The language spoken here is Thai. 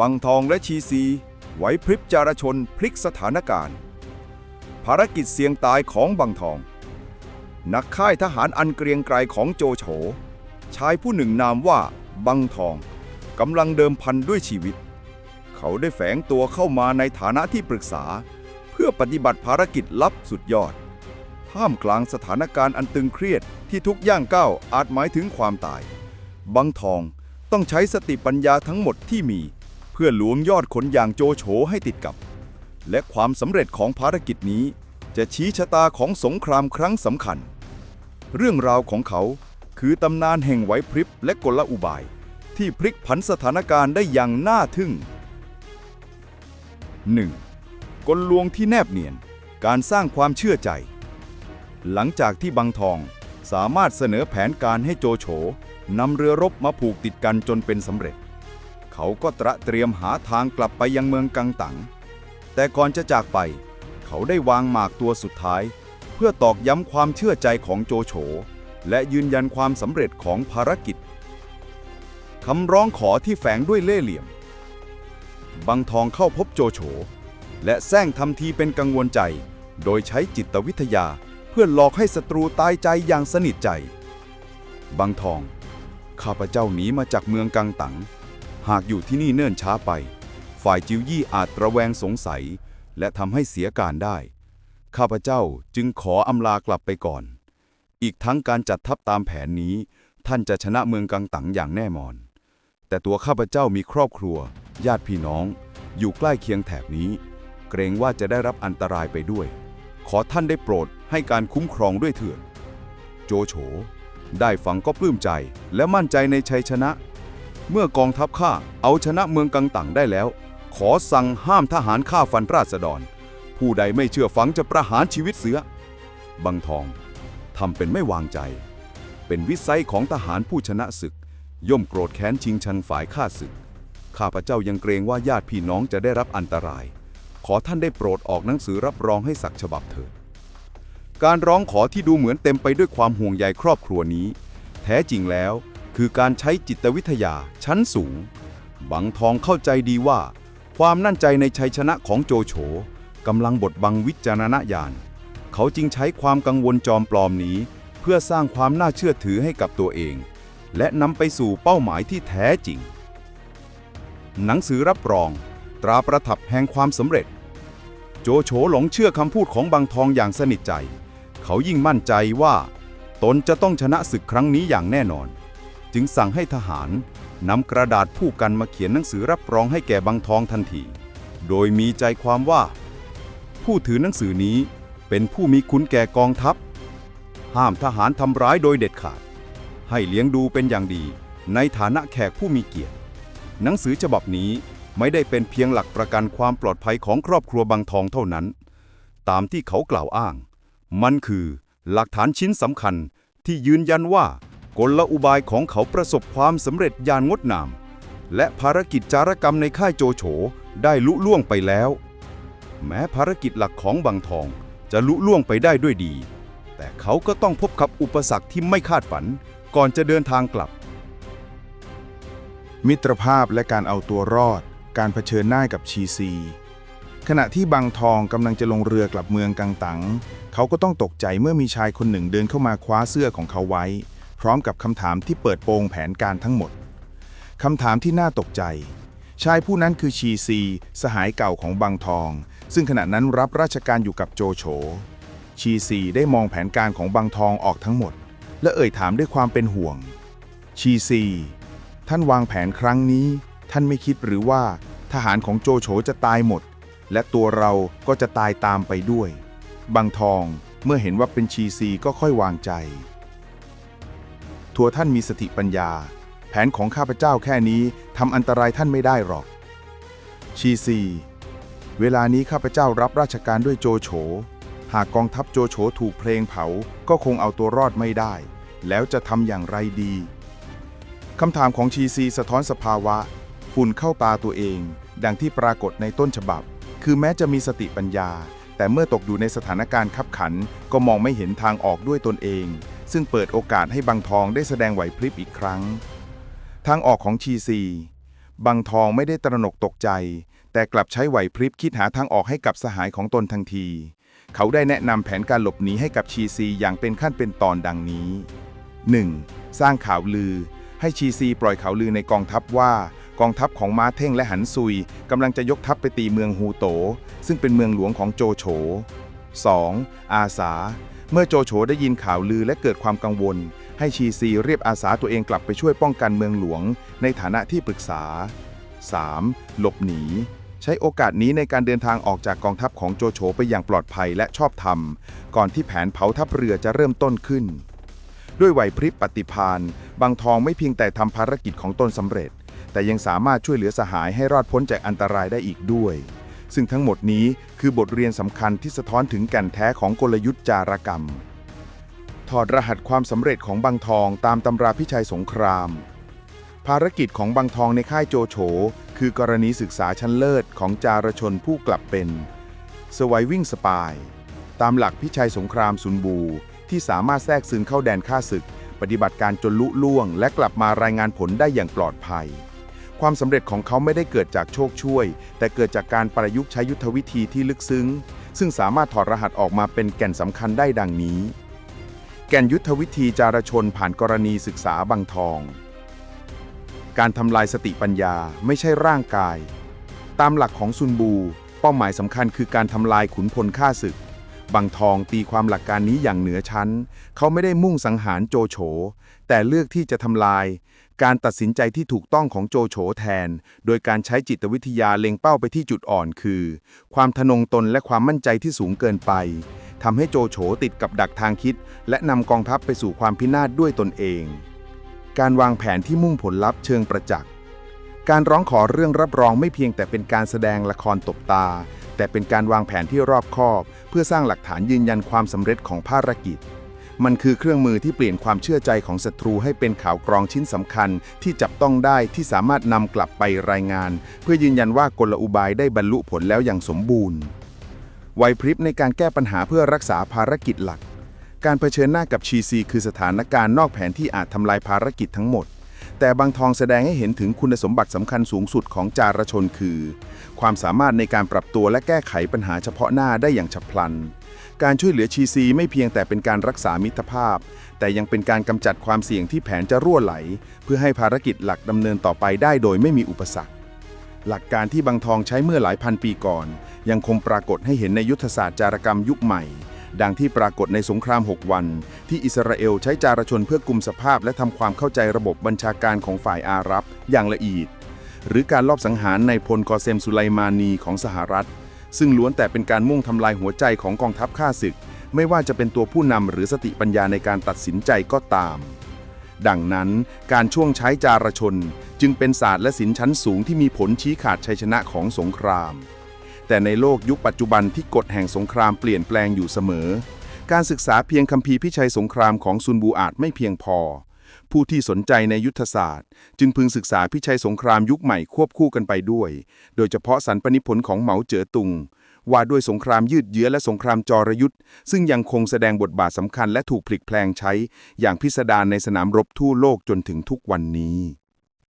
บังทองและชีซี ไหวพริบจารชนพลิกสถานการณ์ ภารกิจเสี่ยงตายของบังทอง นักค่ายทหารอันเกรียงไกรของโจโฉ ชายผู้หนึ่งนามว่าบังทองกำลังเดิมพันด้วยชีวิต เขาได้แฝงตัวเข้ามาในฐานะที่ปรึกษา เพื่อปฏิบัติภารกิจลับสุดยอด ท่ามกลางสถานการณ์อันตึงเครียดที่ทุกย่างก้าวอาจหมายถึงความตาย บังทองต้องใช้สติปัญญาทั้งหมดที่มี พื่อหลวงยอดคนอย่างโจโฉให้ติดกับ และความสำเร็จของภารกิจนี้ จะชี้ชะตาของสงครามครั้งสำคัญ เรื่องราวของเขาคือตำนานแห่งไหวพริบและกลอุบาย ที่พลิกผันสถานการณ์ได้อย่างน่าทึ่ง 1. กลลวงที่แนบเนียน การสร้างความเชื่อใจ หลังจากที่บังทองสามารถเสนอแผนการให้โจโฉนำเรือรบมาผูกติดกันจนเป็นสำเร็จ เขาก็ตระเตรียมหาทางกลับไปยังเมืองกังตัง แต่ก่อนจะจากไป เขาได้วางหมากตัวสุดท้าย เพื่อตอกย้ำความเชื่อใจของโจโฉ และยืนยันความสำเร็จของภารกิจ คำร้องขอที่แฝงด้วยเล่ห์เหลี่ยม บังทองเข้าพบโจโฉ และแซงทำทีเป็นกังวลใจ โดยใช้จิตวิทยาเพื่อหลอกให้ศัตรูตายใจอย่างสนิทใจ บังทอง ข้าพเจ้าหนีมาจากเมืองกังตัง หากอยู่ที่นี่เนิ่นช้าไป ฝ่ายจิวยี่อาจระแวงสงสัย และทำให้เสียการได้ ข้าพเจ้าจึงขออำลากลับไปก่อน อีกทั้งการจัดทัพตามแผนนี้ ท่านจะชนะเมืองกังตังอย่างแน่นอน แต่ตัวข้าพเจ้ามีครอบครัว ญาติพี่น้อง อยู่ใกล้เคียงแถบนี้ เกรงว่าจะได้รับอันตรายไปด้วย ขอท่านได้โปรดให้การคุ้มครองด้วยเถิด โจโฉได้ฟังก็ปลื้มใจและมั่นใจในชัยชนะ เมื่อกองทัพข้าเอาชนะเมืองกังตังได้แล้ว ขอสั่งห้ามทหารฆ่าฟันราษฎร ผู้ใดไม่เชื่อฟังจะประหารชีวิตเสือ บังทองทำเป็นไม่วางใจ เป็นวิสัยของทหารผู้ชนะศึก ย่อมโกรธแค้นชิงชังฝ่ายข้าศึก ข้าพเจ้ายังเกรงว่าญาติพี่น้องจะได้รับอันตราย ขอท่านได้โปรดออกหนังสือรับรองให้สักฉบับเถิด การร้องขอที่ดูเหมือนเต็มไปด้วยความห่วงใยครอบครัวนี้ แท้จริงแล้ว คือการใช้จิตวิทยาชั้นสูง บังทองเข้าใจดีว่า ความนั่นใจในชัยชนะของโจโฉกำลังบดบังวิจารณญาณ เขาจึงใช้ความกังวลจอมปลอมนี้ เพื่อสร้างความน่าเชื่อถือให้กับตัวเอง และนำไปสู่เป้าหมายที่แท้จริง หนังสือรับรอง ตราประทับแห่งความสำเร็จ โจโฉหลงเชื่อคำพูดของบางทองอย่างสนิทใจ เขายิ่งมั่นใจว่า ตนจะต้องชนะศึกครั้งนี้อย่างแน่นอน จึงสั่งให้ทหารนำกระดาษผู้กันมาเขียนหนังสือรับรองให้แก่บางทองทันที โดยมีใจความว่า ผู้ถือหนังสือนี้เป็นผู้มีคุณแก่กองทัพ ห้ามทหารทำร้ายโดยเด็ดขาด ให้เลี้ยงดูเป็นอย่างดีในฐานะแขกผู้มีเกียรติ หนังสือฉบับนี้ไม่ได้เป็นเพียงหลักประกันความปลอดภัยของครอบครัวบางทองเท่านั้น ตามที่เขากล่าวอ้าง มันคือหลักฐานชิ้นสำคัญที่ยืนยันว่า กลอุบายของเขาประสบความสำเร็จอย่างงดงาม และภารกิจจารกรรมในค่ายโจโฉได้ลุล่วงไปแล้ว แม้ภารกิจหลักของบางทองจะลุล่วงไปได้ด้วยดี แต่เขาก็ต้องพบกับอุปสรรคที่ไม่คาดฝันก่อนจะเดินทางกลับ มิตรภาพและการเอาตัวรอด การเผชิญหน้ากับชีซี ขณะที่บางทองกำลังจะลงเรือกลับเมืองกังตัง เขาก็ต้องตกใจเมื่อมีชายคนหนึ่งเดินเข้ามาคว้าเสื้อของเขาไว้ พร้อมกับคำถามที่เปิดโปงแผนการทั้งหมดคำถามที่น่าตกใจ ชายผู้นั้นคือชีซี สหายเก่าของบางทอง ซึ่งขณะนั้นรับราชการอยู่กับโจโฉชีซีได้มองแผนการของบางทองออกทั้งหมด และเอ่ยถามด้วยความเป็นห่วง ชีซี ท่านวางแผนครั้งนี้ ท่านไม่คิดหรือว่าทหารของโจโฉจะตายหมด และตัวเราก็จะตายตามไปด้วยบางทองเมื่อเห็นว่าเป็นชีซีก็ค่อยวางใจ ทัวท่านมีสติปัญญา แผนของข้าพเจ้าแค่นี้ทำอันตรายท่านไม่ได้หรอก ชีซีเวลานี้ข้าพเจ้ารับราชการด้วยโจโฉ หากกองทัพโจโฉถูกเพลงเผา ก็คงเอาตัวรอดไม่ได้ แล้วจะทำอย่างไรดีคำถามของชีซีสะท้อนสภาวะ ฝุ่นเข้าตาตัวเอง ดังที่ปรากฏในต้นฉบับ คือแม้จะมีสติปัญญา แต่เมื่อตกอยู่ในสถานการณ์ขับขัน ก็มองไม่เห็นทางออกด้วยตนเอง ซึ่งเปิดโอกาสให้บางทองได้แสดงไหวพริบอีกครั้ง ทางออกของชีซีบางทองไม่ได้ตระหนกตกใจ แต่กลับใช้ไหวพริบคิดหาทางออกให้กับสหายของตนทันที เขาได้แนะนำแผนการหลบหนีให้กับชีซีอย่างเป็นขั้นเป็นตอนดังนี้ 1. สร้างข่าวลือ ให้ชีซีปล่อยข่าวลือในกองทัพว่ากองทัพของม้าเท่งและหันซุยกำลังจะยกทัพไปตีเมืองฮูโต ซึ่งเป็นเมืองหลวงของโจโฉ 2. อาสา เมื่อโจโฉได้ยินข่าวลือและเกิดความกังวล ให้ชีซีเรียบอาสาตัวเองกลับไปช่วยป้องกันเมืองหลวง ในฐานะที่ปรึกษา 3. หลบหนี ใช้โอกาสนี้ในการเดินทางออกจากกองทัพของโจโฉไปอย่างปลอดภัยและชอบธรรม ก่อนที่แผนเผาทัพเรือจะเริ่มต้นขึ้น ด้วยไหวพริบปฏิภาณบางทองไม่เพียงแต่ทำภารกิจของตนสำเร็จ แต่ยังสามารถช่วยเหลือสหายให้รอดพ้นจากอันตรายได้อีกด้วย ซึ่งทั้งหมดนี้คือบทเรียนสำคัญที่สะท้อนถึงแก่นแท้ของกลยุทธ์จารกรรม ถอดรหัสความสำเร็จของบางทองตามตำราพิชัยสงคราม ภารกิจของบางทองในค่ายโจโฉ คือกรณีศึกษาชั้นเลิศของจารชนผู้กลับเป็นสไววิ่งสปาย ตามหลักพิชัยสงครามซุนบู ที่สามารถแทรกซึมเข้าแดนข้าศึก ปฏิบัติการจนลุล่วง และกลับมารายงานผลได้อย่างปลอดภัย ความสำเร็จของเขาไม่ได้เกิดจากโชคช่วย แต่เกิดจากการประยุกต์ใช้ยุทธวิธีที่ลึกซึ้ง ซึ่งสามารถถอดรหัสออกมาเป็นแก่นสำคัญได้ดังนี้ แก่นยุทธวิธีจารชนผ่านกรณีศึกษาบางทอง การทำลายสติปัญญาไม่ใช่ร่างกาย ตามหลักของซุนบู เป้าหมายสำคัญคือการทำลายขุนพลฆ่าศึกบางทองตีความหลักการนี้อย่างเหนือชั้น เขาไม่ได้มุ่งสังหารโจโฉ แต่เลือกที่จะทำลาย การตัดสินใจที่ถูกต้องของโจโฉแทน โดยการใช้จิตวิทยาเล็งเป้าไปที่จุดอ่อนคือ ความทะนงตนและความมั่นใจที่สูงเกินไปทำให้โจโฉติดกับดักทางคิด และนำกองทัพไปสู่ความพินาศด้วยตนเอง การวางแผนที่มุ่งผลลัพธ์เชิงประจักษ์ การร้องขอเรื่องรับรองไม่เพียงแต่เป็นการแสดงละครตบตา แต่เป็นการวางแผนที่รอบคอบ เพื่อสร้างหลักฐานยืนยันความสำเร็จของภารกิจ มันคือเครื่องมือที่เปลี่ยนความเชื่อใจของศัตรูให้เป็นข่าวกรองชิ้นสำคัญ ที่จับต้องได้ที่สามารถนำกลับไปรายงาน เพื่อยืนยันว่ากลอุบายได้บรรลุผลแล้วอย่างสมบูรณ์ไหวพริบในการแก้ปัญหาเพื่อรักษาภารกิจหลัก การเผชิญหน้ากับชีซีคือสถานการณ์นอกแผนที่อาจทำลายภารกิจทั้งหมด แต่บางทองแสดงให้เห็นถึงคุณสมบัติสำคัญสูงสุดของจารชนคือ ความสามารถในการปรับตัวและแก้ไขปัญหาเฉพาะหน้าได้อย่างฉับพลัน การช่วยเหลือชีซีไม่เพียงแต่เป็นการรักษามิตรภาพ แต่ยังเป็นการกำจัดความเสี่ยงที่แผนจะรั่วไหล เพื่อให้ภารกิจหลักดำเนินต่อไปได้โดยไม่มีอุปสรรค หลักการที่บางทองใช้เมื่อหลายพันปีก่อน ยังคงปรากฏให้เห็นในยุทธศาสตร์จารกรรมยุคใหม่ ดังที่ปรากฏในสงคราม 6 วัน ที่อิสราเอลใช้จารชนเพื่อกุมสภาพ และทำความเข้าใจระบบบัญชาการของฝ่ายอาหรับอย่างละเอียดหรือการลอบสังหารในพลกอเซมสุไลมานีของสหรัฐ ซึ่งล้วนแต่เป็นการมุ่งทำลายหัวใจของกองทัพข้าศึก ไม่ว่าจะเป็นตัวผู้นำหรือสติปัญญาในการตัดสินใจก็ตาม ดังนั้นการช่วงใช้จารชน จึงเป็นศาสตร์และศิลป์ชั้นสูงที่มีผลชี้ขาดชัยชนะของสงคราม แต่ในโลกยุคปัจจุบันที่กฎแห่งสงครามเปลี่ยนแปลงอยู่เสมอ การศึกษาเพียงคัมภีร์พิชัยสงครามของซุนบูอาจไม่เพียงพอ ผู้ที่สนใจในยุทธศาสตร์ จึงพึงศึกษาพิชัยสงครามยุคใหม่ควบคู่กันไปด้วย โดยเฉพาะสรรปนิพนธ์ของเหมาเจ๋อตุง ว่าด้วยสงครามยืดเยื้อและสงครามจรยุทธ์ซึ่งยังคงแสดงบทบาทสำคัญและถูกพลิกแพลงใช้ อย่างพิสดารในสนามรบทั่วโลกจนถึงทุกวันนี้